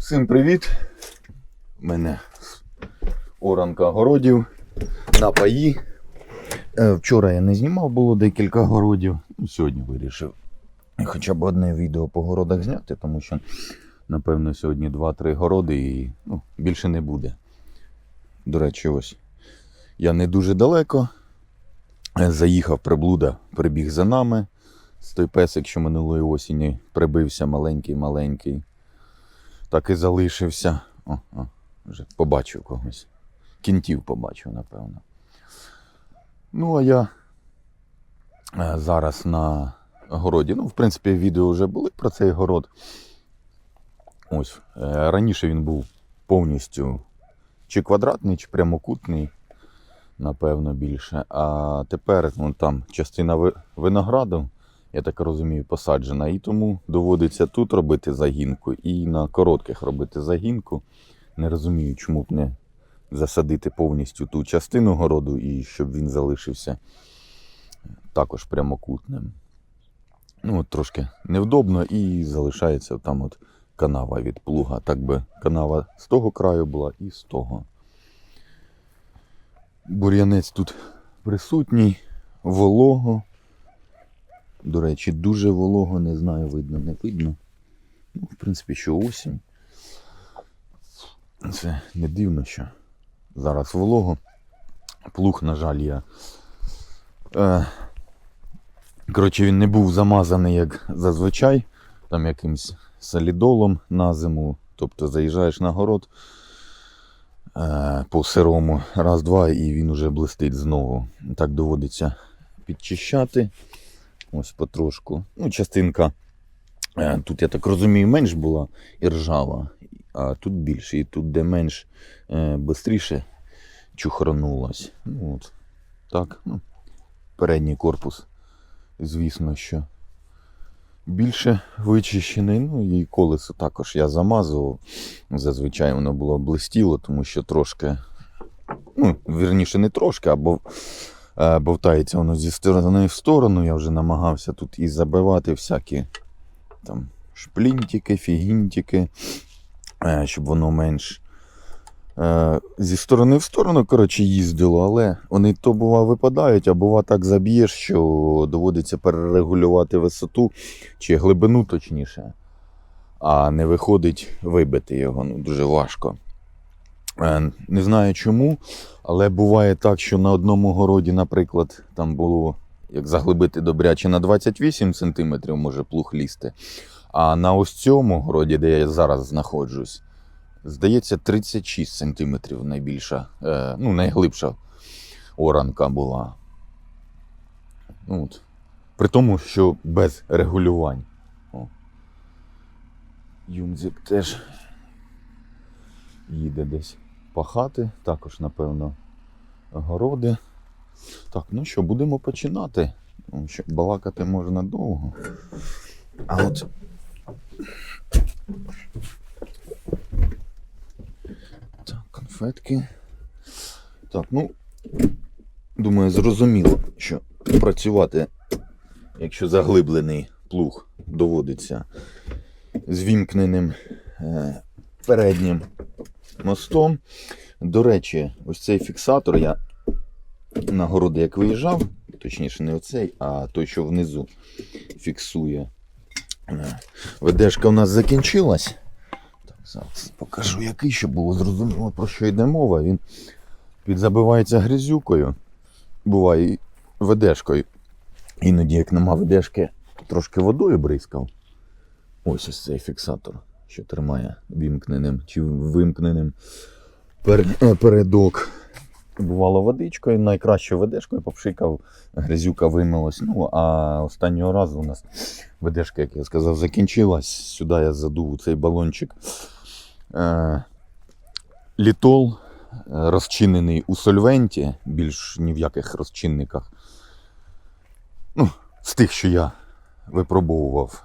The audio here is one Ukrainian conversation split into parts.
Всім привіт! У мене оранка городів на паї. Е, Вчора я не знімав, було декілька городів. Ну, Сьогодні вирішив хоча б одне відео по городах зняти, тому що, напевно, сьогодні 2-3 городи і ну, більше не буде. До речі, ось я не дуже далеко. Е, Заїхав приблуда, прибіг за нами. З той песик, що минулої осені прибився маленький-маленький. Так і залишився. О, о, вже побачив когось. Кінтів побачив, напевно. Ну, а я е, зараз на городі. Ну, в принципі, відео вже були про цей город. Ось. е, Раніше він був повністю чи квадратний, чи прямокутний, напевно, більше. А тепер ну, там частина винограду, я так розумію, посаджена. І тому доводиться тут робити загінку і на коротких робити загінку. Не розумію, чому б не засадити повністю ту частину городу і щоб він залишився також прямокутним. Ну, от трошки невдобно і залишається там от канава від плуга. Так би канава з того краю була і з того. Бур'янець тут присутній, волого. До речі, дуже волого, не знаю, видно, не видно. Ну, в принципі, що осінь. Це не дивно, що зараз волого. Плуг, на жаль, я. Е, коротше, він не був замазаний, як зазвичай, там якимсь солідолом на зиму. Тобто заїжджаєш на город е, по сирому, раз-два, і він уже блистить знову. Так доводиться підчищати. Ось потрошку. Ну, частинка. е, Тут, я так розумію, менш була і ржава, а тут більше. І тут, де менш е, бистріше чухранулась. Ну, от. Так, ну, передній корпус, звісно, що більше вичищений. Ну і колесо також я замазував. Зазвичай воно було блистіло, тому що трошки, ну, вірніше, не трошки, або е, бовтається воно зі сторони в сторону. Я вже намагався тут і забивати всякі там шплінтики, фігінтики, е, щоб воно менш е, зі сторони в сторону, коротше, їздило, але вони то бува випадають, а бува так заб'єш, що доводиться перерегулювати висоту чи глибину точніше. А не виходить вибити його. Ну, дуже важко. Е, Не знаю чому, але буває так, що на одному городі, наприклад, там було, як заглибити добряче, на 28 см може плуг лізти. А на ось цьому городі, де я зараз знаходжусь, здається, 36 см найбільша, е, ну, найглибша оранка була. От. При тому, що без регулювань. О. Юмзик теж їде десь пахати. Також, напевно, городи. Так, ну що, будемо починати. Тому що балакати можна довго. А от. Так, конфетки. Так, ну, думаю, зрозуміло, що працювати, якщо заглиблений плуг доводиться з вімкненим е, переднім мостом. До речі, ось цей фіксатор я на городи як виїжджав, точніше, не оцей, а той, що внизу фіксує. Е, ВДшка у нас закінчилась. Так, зараз покажу, який, щоб було зрозуміло, про що йде мова. Він підзабивається грязюкою, буває ВДшкою. Іноді, як нема ВДшки, трошки водою бризкав. Ось ось цей фіксатор, що тримає вімкненим чи вимкненим е, передок. Бувало водичкою, найкраще ведешкою попшикав, грязюка вимилась. Ну, а останнього разу у нас ведешка, як я сказав, закінчилась. Сюди я задув цей балончик. Е, літол е, розчинений у сольвенті, більш ні в яких розчинниках. Ну, з тих, що я випробовував,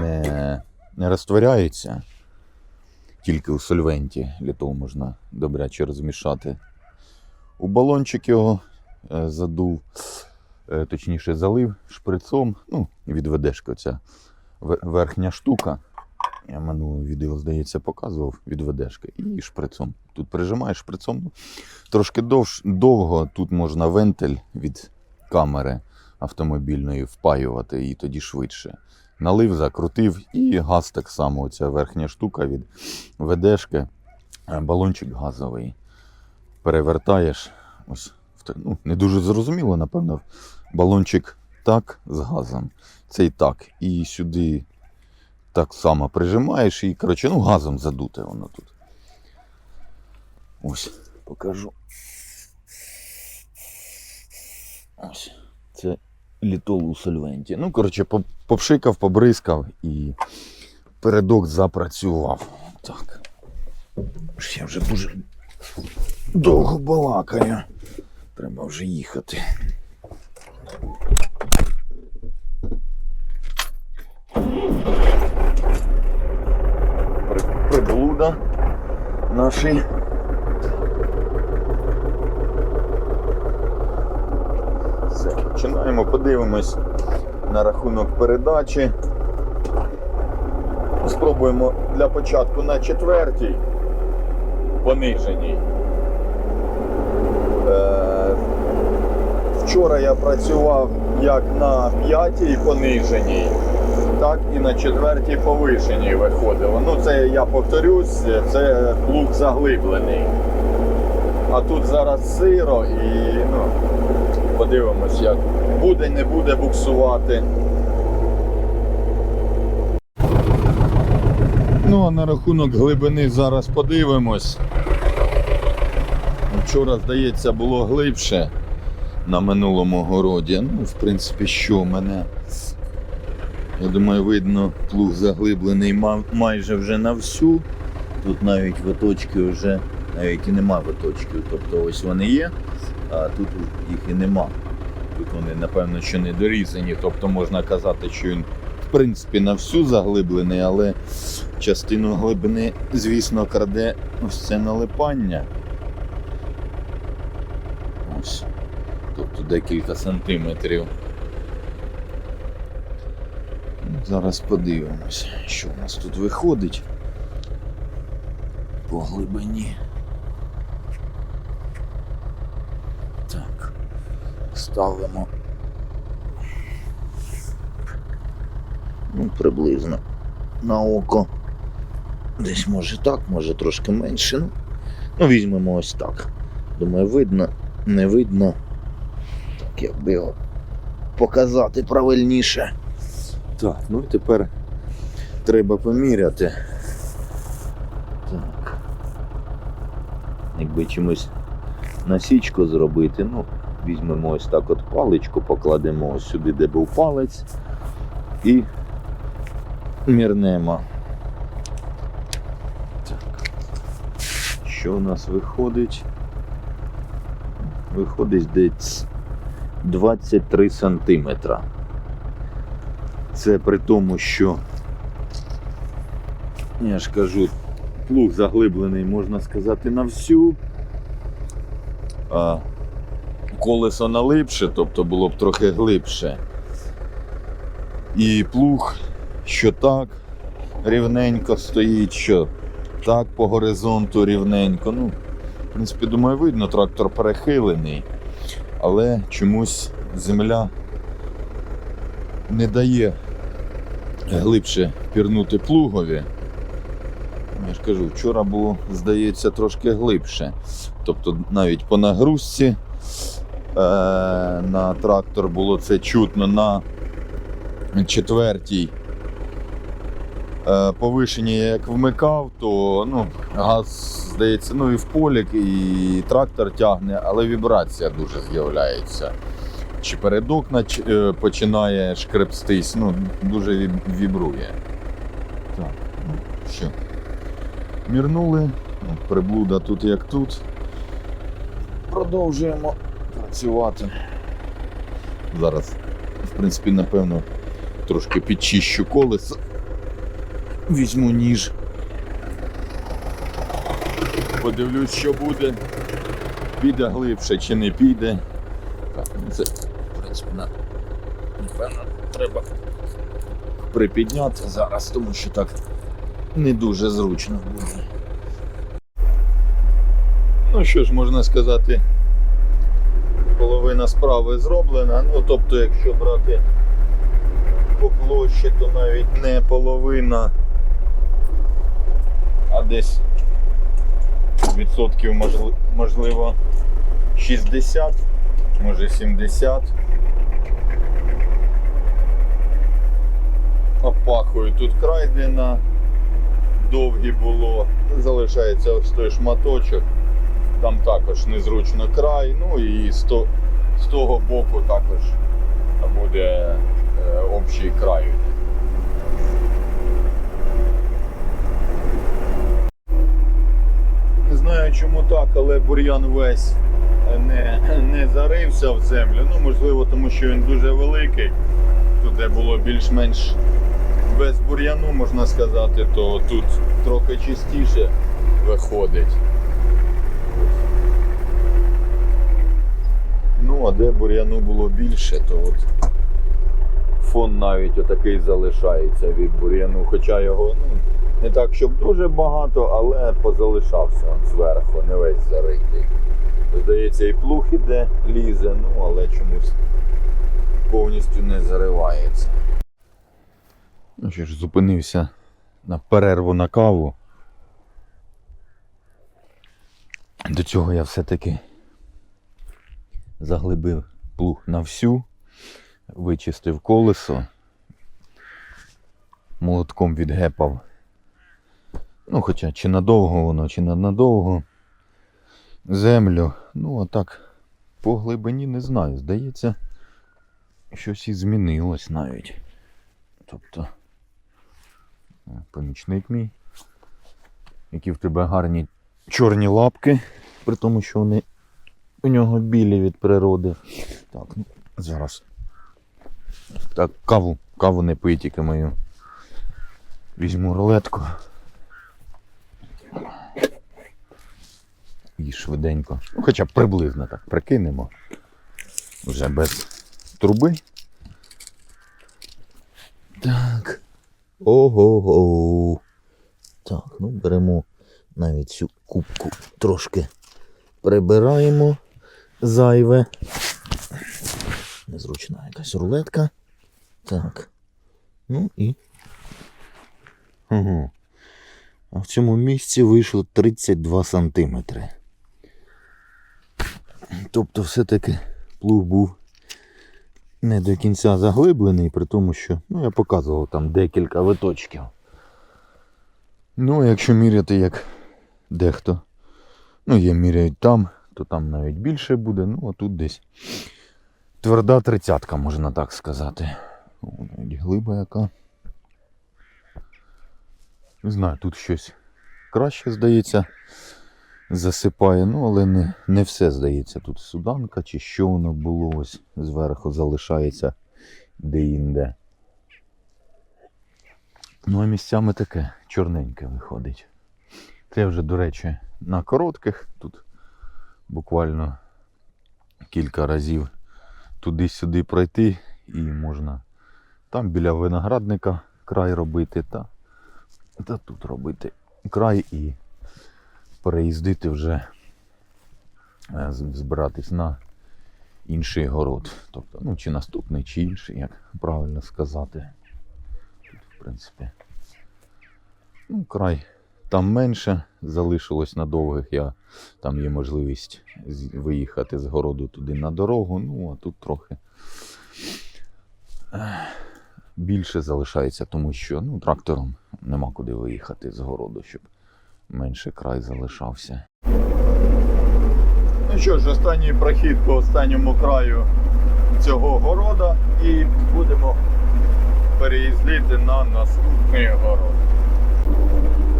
не, не розтворяється. Тільки у сольвенті літол можна добряче розмішати. У балончик його е, задув, е, точніше залив шприцом. Ну, від ведешки оця верхня штука. Я минуле відео, здається, показував від ведешки і шприцом. Тут прижимаєш шприцом. ну, Трошки довш, довго тут можна вентиль від камери автомобільної впаювати і тоді швидше. Налив, закрутив і газ так само. Оця верхня штука від ведешки, е, балончик газовий. Перевертаєш. Ось, ну, не дуже зрозуміло, напевно, балончик так з газом. Цей так. І сюди так само прижимаєш і, коротше, ну, газом задуте воно тут. Ось, покажу. Ось. Це літол у сольвенті. Ну, коротше, попшикав, побризкав і передок запрацював. Так. Я вже дуже довго балакаю. Треба вже їхати. Приблуда нашій. Все, починаємо, подивимось на рахунок передачі. Спробуємо для початку на четвертій пониженій. Е, Вчора я працював як на п'ятій пониженій, так і на четвертій повишеній виходило. Ну, це я повторюсь, це плуг заглиблений. А тут зараз сиро і ну, подивимось, як буде, не буде буксувати. Ну, а на рахунок глибини зараз подивимось. Вчора, здається, було глибше на минулому городі. Ну, в принципі, що в мене. Я думаю, видно, плуг заглиблений майже вже на всю. Тут навіть виточки вже, навіть і нема виточків. Тобто ось вони є, а тут їх і нема. Тут вони, напевно, що не дорізані. Тобто можна казати, що він в принципі на всю заглиблений, але частину глибини, звісно, краде ось це налипання. Ось. Тобто декілька сантиметрів. Зараз подивимось, що у нас тут виходить по глибині. Ставимо. Ну, приблизно на око. Десь може так, може трошки менше. Ну, ну візьмемо ось так. Думаю, видно, не видно. Так, як би його показати правильніше. Так, ну і тепер треба поміряти. Так. Якби чимось насічку зробити, ну, візьмемо ось так от паличку, покладемо ось сюди, де був палець, і мірнемо. Так. Що у нас виходить? Виходить десь 23 сантиметра. Це при тому, що я ж кажу, плуг заглиблений, можна сказати, на всю. А колесо налипше, тобто було б трохи глибше. І плуг, що так рівненько стоїть, що так по горизонту рівненько. Ну, в принципі, думаю, видно, трактор перехилений, але чомусь земля не дає глибше пірнути плугові. Я ж кажу, вчора було, здається, трошки глибше. Тобто навіть по нагрузці на трактор було це чутно на четвертій. Е, Повишення як вмикав, то ну, газ, здається, ну і в полік, і трактор тягне, але вібрація дуже з'являється. Чи передок е, починає шкрепстись, ну, дуже вібрує. Так, ну що. Мірнули, ну, приблуда тут як тут. Продовжуємо працювати. Зараз, в принципі, напевно, трошки підчищу колесо. Візьму ніж. Подивлюсь, що буде. Піде глибше чи не піде. Так, ну це, в принципі, на- напевно, треба припідняти зараз, тому що так не дуже зручно буде. Ну що ж, можна сказати, половина справи зроблена. Ну, тобто, якщо брати по площі, то навіть не половина, а десь відсотків можливо 60, може 70. Опахую тут край, де на довгі було. Залишається ось той шматочок. Там також незручно край, ну і з, то, з того боку також буде е, общий край. Не знаю чому так, але бур'ян весь не, не зарився в землю. Ну, можливо, тому що він дуже великий. Тут де було більш-менш без бур'яну, можна сказати, то тут трохи чистіше виходить. Ну, а де бур'яну було більше, то от фон навіть отакий залишається від бур'яну, хоча його ну, не так, щоб дуже багато, але позалишався он зверху, не весь заритий. Здається, і плуг іде, лізе, ну але чомусь повністю не заривається. Ну що ж, зупинився на перерву на каву. До цього я все-таки заглибив плуг на всю, вичистив колесо, молотком відгепав. Ну, хоча чи надовго воно, чи не надовго. Землю. Ну, а так, по глибині не знаю. Здається, щось і змінилось навіть. Тобто, помічник мій, які в тебе гарні чорні лапки, при тому, що вони у нього білі від природи. Так, ну, зараз. Так, каву, каву не пий тільки мою. Візьму рулетку. І швиденько. Ну, хоча б приблизно так прикинемо. Вже без труби. Так. Ого-го. Так, ну беремо навіть цю кубку трошки прибираємо зайве. Незручна якась рулетка. Так. Ну і. Ого. А в цьому місці вийшло 32 сантиметри. Тобто все-таки плуг був не до кінця заглиблений, при тому, що ну, я показував там декілька виточків. Ну, якщо міряти як дехто, ну, є міряють там, то там навіть більше буде, ну а тут десь тверда тридцятка, можна так сказати. О, навіть глиба яка. Не знаю, тут щось краще здається. Засипає, ну але не, не все здається. Тут суданка чи що воно було ось зверху залишається де-інде. Ну а місцями таке чорненьке виходить. Це вже, до речі, на коротких тут буквально кілька разів туди-сюди пройти і можна там біля виноградника край робити та, та тут робити край і переїздити вже е, збиратись на інший город. Тобто, ну, чи наступний, чи інший, як правильно сказати. Тут, в принципі, ну, край там менше залишилось на довгих. Я, там є можливість виїхати з городу туди на дорогу. Ну, а тут трохи більше залишається, тому що ну, трактором нема куди виїхати з городу, щоб менше край залишався. Ну що ж, останній прохід по останньому краю цього города і будемо переїздити на наступний город.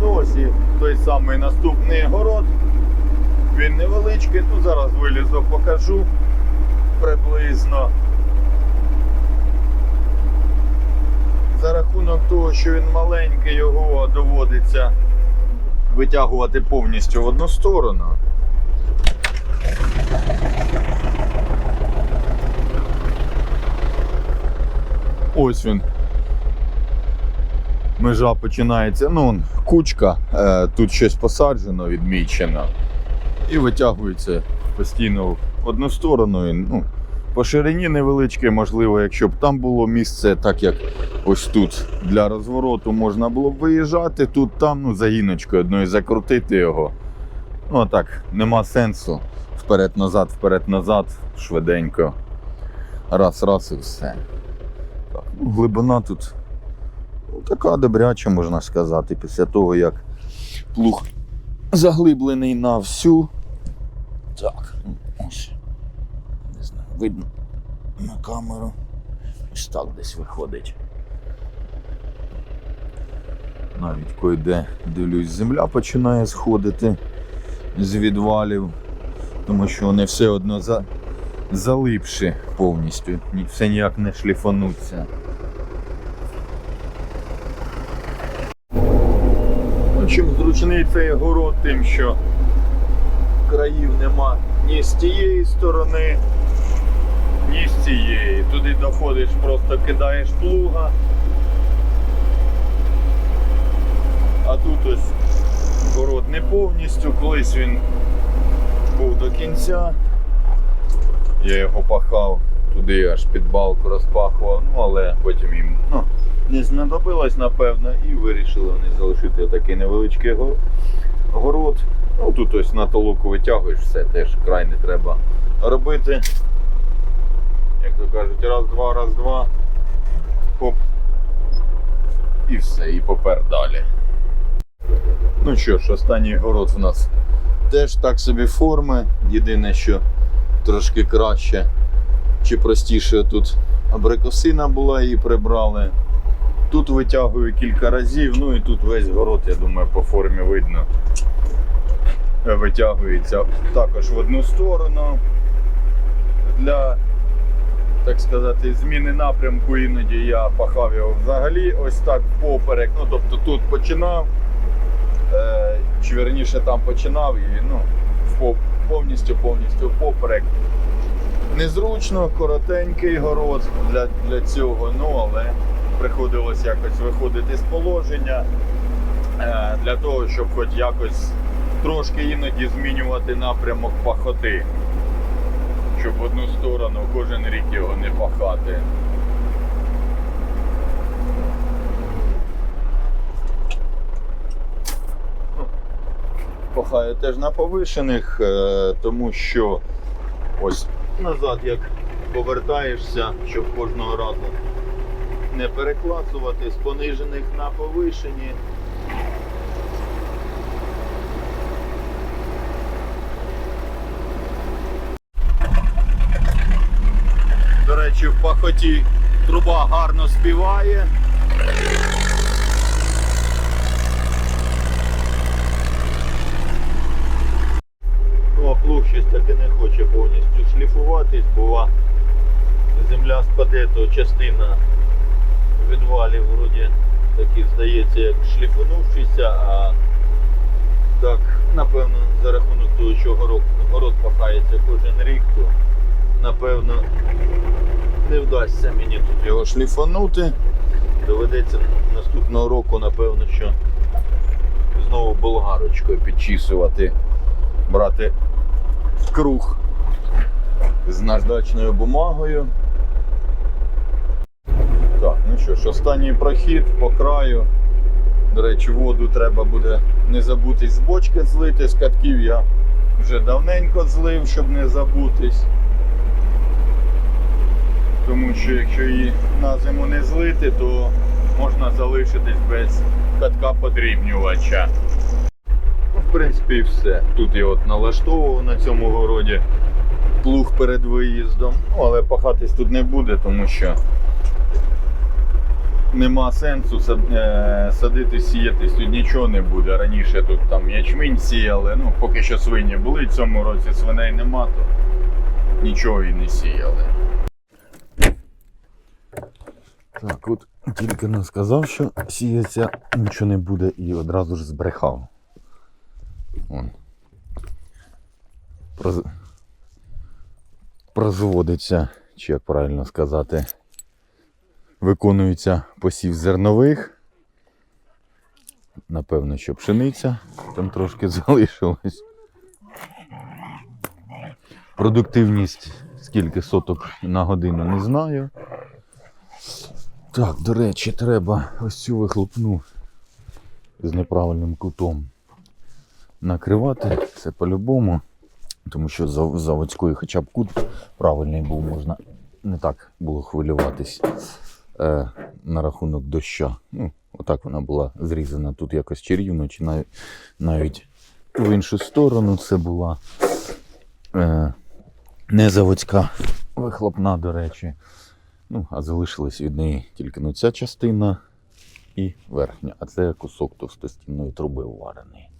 Ну ось і той самий наступний город. Він невеличкий, ну зараз вилізу, покажу приблизно. За рахунок того, що він маленький, його доводиться витягувати повністю в одну сторону. Ось він. Межа починається. Ну, кучка, е, тут щось посаджено, відмічено. І витягується постійно в одну сторону. Ну, по ширині невеличке, можливо, якщо б там було місце, так як ось тут для розвороту можна було б виїжджати, тут там ну, загіночкою одною закрутити його. Ну а так, нема сенсу. Вперед-назад, вперед-назад, швиденько. Раз, раз і все. Так, ну, глибина тут така добряча, можна сказати, після того, як плуг заглиблений на всю. Так, ну, ось. Не знаю, видно на камеру. Ось так десь виходить. Навіть койде, дивлюсь, земля починає сходити з відвалів, тому що вони все одно за, залипші повністю, все ніяк не шліфануться. Ну, чим зручний цей город, тим, що країв нема ні з тієї сторони, ні з цієї. Туди доходиш, просто кидаєш плуга. А тут ось город не повністю, колись він був до кінця. Я його пахав туди аж під балку розпахував, ну але потім їм ну, не знадобилось, напевно, і вирішили вони залишити такий невеличкий город. Ну тут ось на толоку витягуєш все, теж край не треба робити. Як то кажуть, раз-два, раз-два. Хоп. І все, і попер далі. Ну що ж, останній город в нас теж так собі форми. Єдине, що трошки краще чи простіше тут абрикосина була, її прибрали. Тут витягую кілька разів, ну і тут весь город, я думаю, по формі видно. Витягується також в одну сторону. Для, так сказати, зміни напрямку іноді я пахав його взагалі ось так поперек. Ну, тобто тут починав, е, чи верніше там починав і ну, повністю повністю поперек. Незручно, коротенький город для, для цього, ну але приходилось якось виходити з положення е, для того, щоб хоч якось трошки іноді змінювати напрямок пахоти. Щоб в одну сторону кожен рік його не пахати. Пахаю теж на повишених, е, тому що ось назад як повертаєшся, щоб кожного разу не перекласувати з понижених на повишені. До речі, в пахоті труба гарно співає. Ну, а щось таки не хоче повністю шліфуватись, бува земля спаде, то частина відвалів вроді такі здається, як шліфанувшися, а так, напевно, за рахунок того, що город, город пахається кожен рік, то напевно не вдасться мені тут його шліфанути. Доведеться наступного року, напевно, що знову болгарочкою підчісувати, брати круг з наждачною бумагою. Що ж, останній прохід по краю. До речі, воду треба буде не забутись з бочки злити, з катків я вже давненько злив, щоб не забутись. Тому що якщо її на зиму не злити, то можна залишитись без катка подрібнювача. В принципі, все. Тут я от налаштовував на цьому городі плуг перед виїздом. Ну, але пахатись тут не буде, тому що нема сенсу е, садити, сіятись тут нічого не буде. Раніше тут там ячмінь сіяли, ну поки що свині були, в цьому році свиней нема, то нічого і не сіяли. Так, от тільки не сказав, що сіється нічого не буде і одразу ж збрехав. Вон. Проз... Прозводиться, чи як правильно сказати, виконується посів зернових. напевно, що пшениця там трошки залишилось. Продуктивність скільки соток на годину не знаю. Так, до речі, треба ось цю вихлопну з неправильним кутом накривати. Це по-любому. Тому що за заводської хоча б кут правильний був, можна не так було хвилюватись е, на рахунок доща. Ну, отак вона була зрізана тут якось чарівно, чи навіть, навіть в іншу сторону це була е, не заводська вихлопна, до речі. Ну, а залишилась від неї тільки ну, ця частина і верхня, а це кусок товстостінної труби вварений.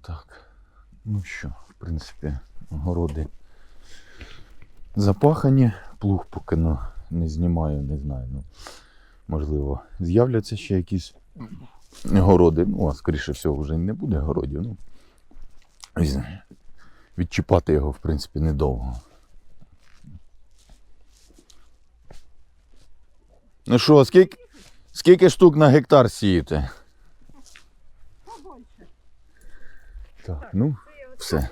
Так, ну що, в принципі, городи запахані. Плуг поки ну, не знімаю, не знаю. Ну, можливо, з'являться ще якісь городи. Ну, а скоріше всього, вже не буде городів. Ну, відчіпати його, в принципі, недовго. Ну що, скільки, скільки штук на гектар сієте? Так, ну, все.